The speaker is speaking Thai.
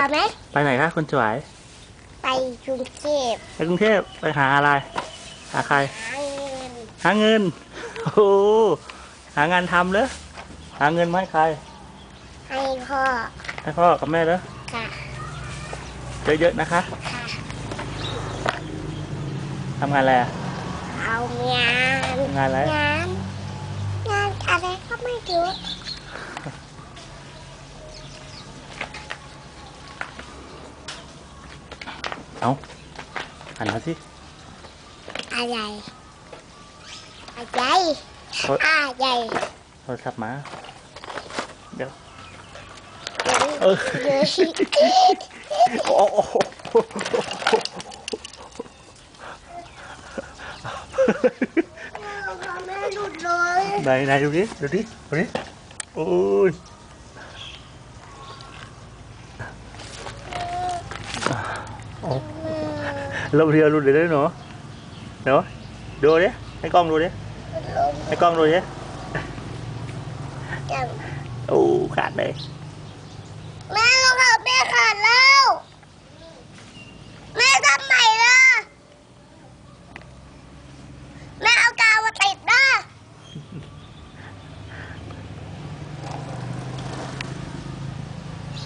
ต่อไหมไปไหนคะคุณสวย ไปกรุงเทพไปกรุงเทพไปหาอะไร หาใคร หาเงินหาเงินโอ้โหหางานทำเลยหาเงินมาให้ใคร ให้พ่อให้พ่อกับแม่เลยค่ะเยอะๆนะคะค่ะทำงานอะไรอะเอางาน ทำงานอะไร งาน งานอะไรก็ไม่รู้ เอาหันมาสิอะไรอะไรโทรอะไรโเราเรือรุดเลยเนาะเนาะดูดิให้กล้องดูดิให้กล้องดูดิโอ้ขาดเลยแม่รองเท้าแม่ขาดแล้วแม่ทำใหม่ละแม่เอากาวมาติดนะ